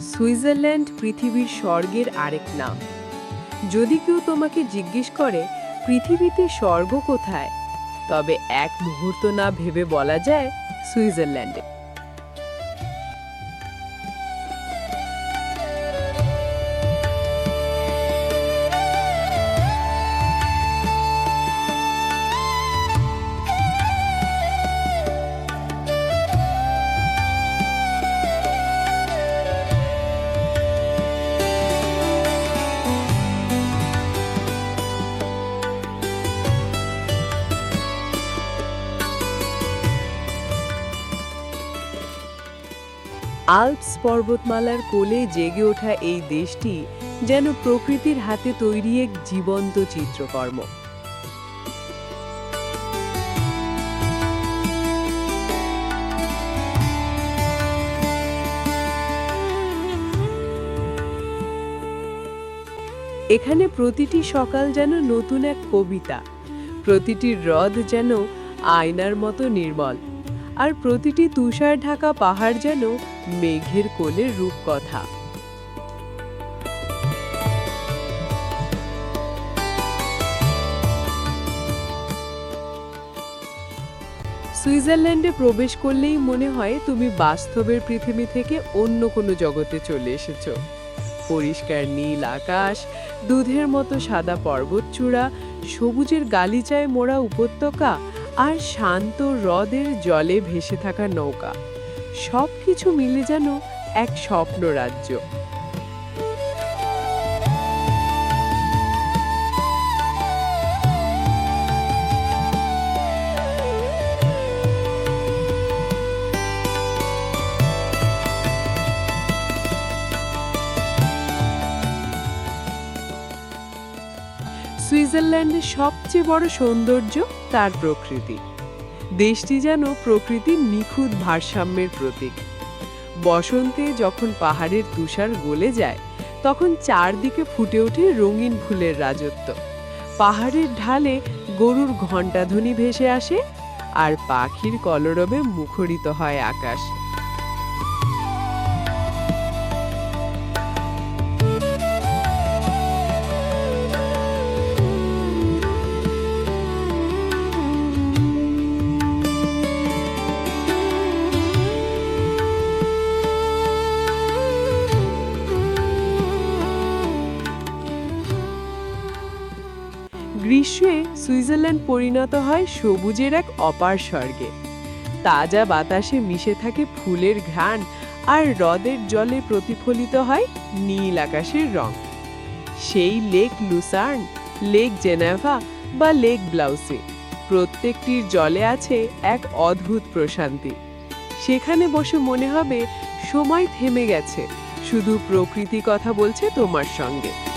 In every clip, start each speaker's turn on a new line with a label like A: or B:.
A: Switzerland পৃথিবীর স্বর্গের আরেক নাম। যদি কেউ তোমাকে জিজ্ঞেস করে, পৃথিবীতে স্বর্গ কোথায়? তবে এক মুহূর্ত না ভেবে বলা যায় সুইজারল্যান্ডে। আল্পস পর্বতমালার কোলে জেগে ওঠা এই দেশটি যেন প্রকৃতির হাতে তৈরি এক জীবন্ত চিত্রকর্ম। এখানে প্রতিটি সকাল যেন নতুন এক কবিতা, প্রতিটি হ্রদ যেন আয়নার মতো নির্মল। আর প্রতিটি তুষার ঢাকা পাহাড় যেন মেঘের কোলের রূপকথা। সুইজারল্যান্ডে প্রবেশ করলেই মনে হয় তুমি বাস্তবের পৃথিবী থেকে অন্য কোনো জগতে চলে এসেছ। পরিষ্কার নীল আকাশ, দুধের মতো সাদা পর্বতচূড়া, সবুজের গালিচায় মোড়া উপত্যকা আর শান্ত হ্রদের জলে ভেসে থাকা নৌকা। সব কিছু মিলে যেন এক স্বপ্ন রাজ্য সুইজারল্যান্ডের সবচেয়ে বড় সৌন্দর্য তার প্রকৃতি। দেশটি যেন প্রকৃতির নিখুঁত ভারসাম্যের প্রতীক। বসন্তে যখন পাহাড়ের তুষার গলে যায়, তখন চারদিকে ফুটে ওঠে রঙিন ফুলের রাজত্ব। পাহাড়ের ঢালে গরুর ঘণ্টাধ্বনি ভেসে আসে আর পাখির কলরবে মুখরিত হয় আকাশ। গ্রীষ্মে সুইজারল্যান্ড পরিণত হয় সবুজের এক অপার স্বর্গে। তাজা বাতাসে মিশে থাকে ফুলের ঘ্রাণ আর হ্রদের জলে প্রতিফলিত হয় নীল আকাশের রং। সেই লেক লুসার্ন, লেক জেনেভা বা লেক ব্লাউসে প্রত্যেকটির জলে আছে এক অদ্ভুত প্রশান্তি। সেখানে বসে মনে হবে, সময় থেমে গেছে। শুধু প্রকৃতি কথা বলছে তোমার সঙ্গে।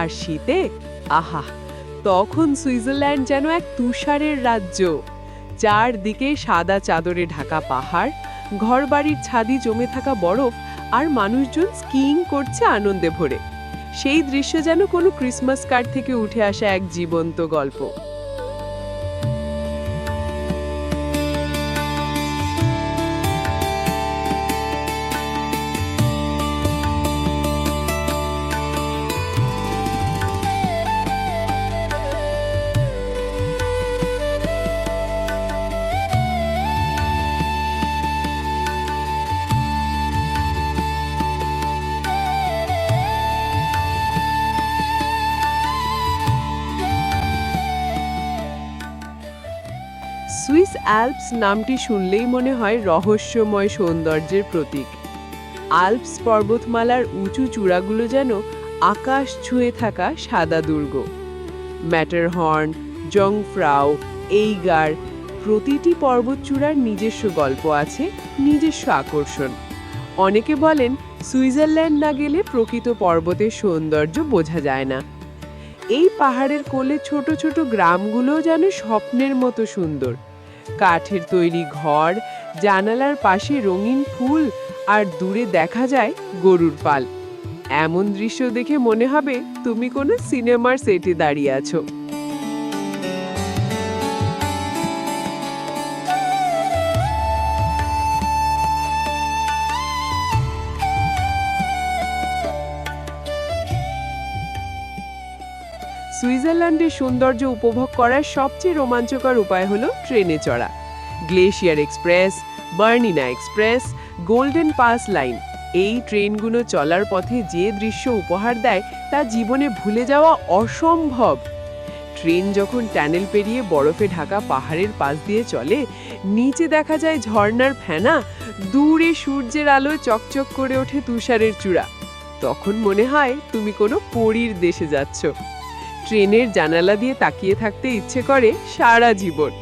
A: আর শীতে, আহা, তখন সুইজারল্যান্ড যেন এক তুষারের রাজ্য। চারদিকে সাদা চাদরে ঢাকা পাহাড়, ঘরবাড়ির ছাদি জমে থাকা বরফ আর মানুষজন স্কিইং করছে আনন্দে ভরে। সেই দৃশ্য যেন কোনো ক্রিসমাস কার্ড থেকে উঠে আসা এক জীবন্ত গল্প। সুইস অ্যালপস নামটি শুনলেই মনে হয় রহস্যময় সৌন্দর্যের প্রতীক। আল্পস পর্বতমালার উঁচু চূড়াগুলো যেন আকাশ ছুঁয়ে থাকা সাদা দুর্গ। ম্যাটারহর্ন, জংফ্রাও, এইগার প্রতিটি পর্বতচূড়ার নিজস্ব গল্প আছে, নিজস্ব আকর্ষণ। অনেকে বলেন সুইজারল্যান্ড না গেলে প্রকৃত পর্বতের সৌন্দর্য বোঝা যায় না। এই পাহাড়ের কোলে ছোট ছোট গ্রামগুলো যেন স্বপ্নের মতো সুন্দর। কাঠের তৈরি ঘর, জানালার পাশে রঙিন ফুল আর দূরে দেখা যায় গরুর পাল। এমন দৃশ্য দেখে মনে হবে তুমি কোনো সিনেমার সেটে দাঁড়িয়ে আছো। সুইজারল্যান্ডের সৌন্দর্য উপভোগ করার সবচেয়ে রোমাঞ্চকর উপায় হলো ট্রেনে চড়া। Glacier Express, Bernina Express, Golden Pass line. এই ট্রেনগুলো চলার পথে যে দৃশ্য উপহার দেয় তা জীবনে ভুলে যাওয়া অসম্ভব। ট্রেন যখন ট্যানেল পেরিয়ে বরফে ঢাকা পাহাড়ের পাশ দিয়ে চলে, নিচে দেখা যায় ঝর্ণার ফেনা, দূরে সূর্যের আলো চকচক করে ওঠে তুষারের চূড়া। তখন মনে হয় তুমি কোনো পরীর দেশে যাচ্ছ। ট্রেনের জানালা দিয়ে তাকিয়ে থাকতে ইচ্ছে করে সারা জীবন।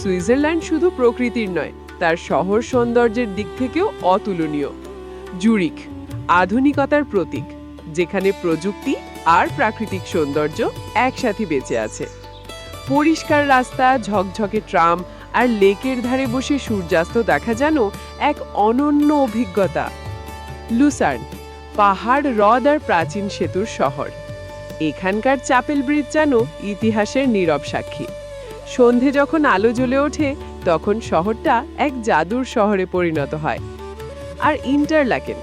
A: সুইজারল্যান্ড শুধু প্রকৃতির নয়, তার শহর সৌন্দর্যের দিক থেকেও অতুলনীয়। জুরিক আধুনিকতার প্রতীক, যেখানে প্রযুক্তি আর প্রাকৃতিক সৌন্দর্য একসাথে বেঁচে আছে। পরিষ্কার রাস্তা, ঝকঝকে ট্রাম আর লেকের ধারে বসে সূর্যাস্ত দেখা যেন এক অনন্য অভিজ্ঞতা। লুসার্ন, পাহাড়, হ্রদ আর প্রাচীন সেতুর শহর। এখানকার চাপেল ব্রিজ যেন ইতিহাসের নীরব সাক্ষী। সন্ধে যখন আলো জ্বলে ওঠে, তখন শহরটা এক জাদুর শহরে পরিণত হয়। আর ইন্টারলাকেন,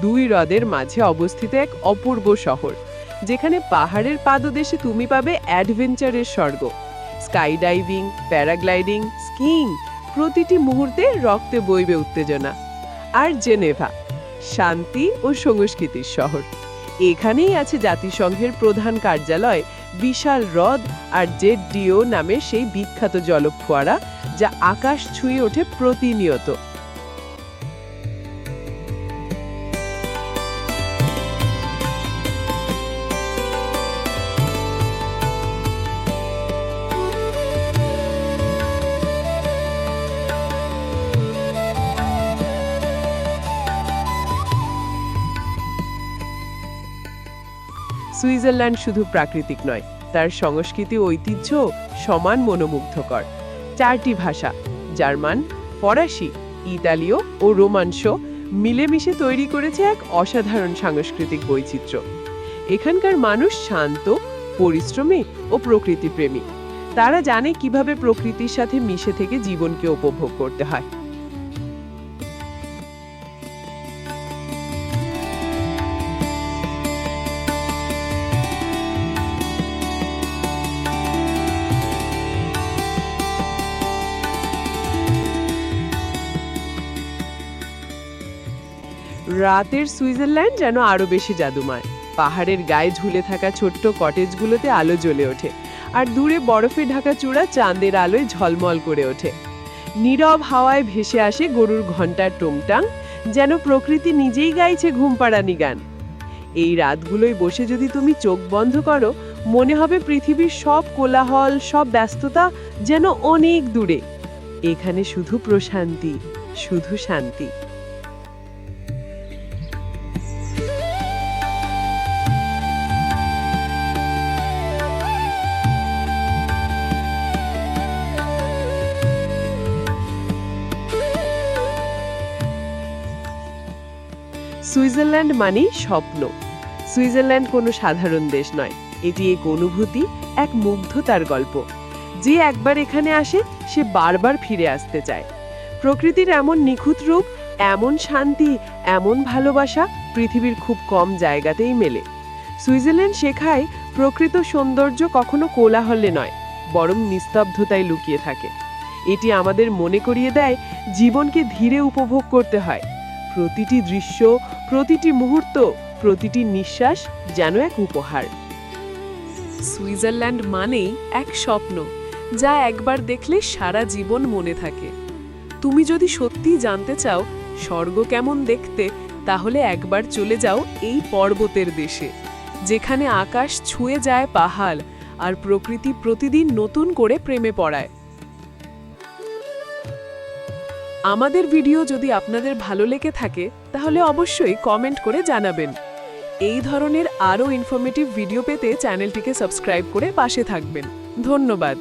A: দুই হ্রদের মাঝে অবস্থিত এক অপূর্ব শহর। যেখানে পাহাড়ের পাদদেশে তুমি পাবে অ্যাডভেঞ্চারের স্বর্গ। স্কাই ডাইভিং প্যারাগ্লাইডিং স্কিং প্রতিটি মুহূর্তে রক্তে বইবে উত্তেজনা। আর জেনেভা, শান্তি ও সংস্কৃতির শহর। এখানেই আছে জাতিসংঘের প্রধান কার্যালয়, বিশাল হ্রদ আর জেড ডিও নামে সেই বিখ্যাত জলফোয়ারা, যা আকাশ ছুঁয়ে ওঠে প্রতিনিয়ত। সুইজারল্যান্ড শুধু প্রাকৃতিক নয়, তার সংস্কৃতি ঐতিহ্য সমান মনোমুগ্ধকর। চারটি ভাষা, জার্মান, ফরাসি, ইতালীয় ও রোমাঞ্চ মিলেমিশে তৈরি করেছে এক অসাধারণ সাংস্কৃতিক বৈচিত্র্য। এখানকার মানুষ শান্ত, পরিশ্রমী ও প্রকৃতিপ্রেমী। তারা জানে কীভাবে প্রকৃতির সাথে মিশে থেকে জীবনকে উপভোগ করতে হয়। রাতের সুইজারল্যান্ড যেন আরও বেশি জাদুময়। পাহাড়ের গায়ে ঝুলে থাকা ছোট্ট কটেজগুলোতে আলো জ্বলে ওঠে, আর দূরে বরফে ঢাকা চূড়া চাঁদের আলোয় ঝলমল করে ওঠে। নীরব হাওয়ায় ভেসে আসে গরুর ঘণ্টার টুংটাং, যেন প্রকৃতি নিজেই গাইছে ঘুমপাড়ানি গান। এই রাতগুলোয় বসে যদি তুমি চোখ বন্ধ করো, মনে হবে পৃথিবীর সব কোলাহল, সব ব্যস্ততা যেন অনেক দূরে। এখানে শুধু প্রশান্তি, শুধু শান্তি। সুইজারল্যান্ড মানেই স্বপ্ন। সুইজারল্যান্ড কোনো সাধারণ দেশ নয়। এটি এক অনুভূতি, এক মুগ্ধতার গল্প। যে একবার এখানে আসে, সে বারবার ফিরে আসতে চায়। প্রকৃতির এমন নিখুঁত রূপ, এমন শান্তি, এমন ভালোবাসা পৃথিবীর খুব কম জায়গাতেই মেলে। সুইজারল্যান্ড শেখায়, প্রকৃত সৌন্দর্য কখনো কোলাহলে নয়, বরং নিস্তব্ধতায় লুকিয়ে থাকে। এটি আমাদের মনে করিয়ে দেয়, জীবনকে ধীরে উপভোগ করতে হয়। প্রতিটি দৃশ্য প্রতিটি মুহূর্ত, প্রতিটি নিঃশ্বাস যেন এক উপহার। সুইজারল্যান্ড মানেই এক স্বপ্ন, যা একবার দেখলে সারা জীবন মনে থাকে। তুমি যদি সত্যি জানতে চাও, স্বর্গ কেমন দেখতে, তাহলে একবার চলে যাও এই পর্বতের দেশে, যেখানে আকাশ ছুঁয়ে যায় পাহাড় আর প্রকৃতি প্রতিদিন নতুন করে প্রেমে পড়ায়। আমাদের ভিডিও যদি আপনাদের ভালো লেগে থাকে তাহলে অবশ্যই কমেন্ট করে জানাবেন। এই ধরনের আরও ইনফরমেটিভ ভিডিও পেতে চ্যানেলটিকে সাবস্ক্রাইব করে পাশে থাকবেন। ধন্যবাদ।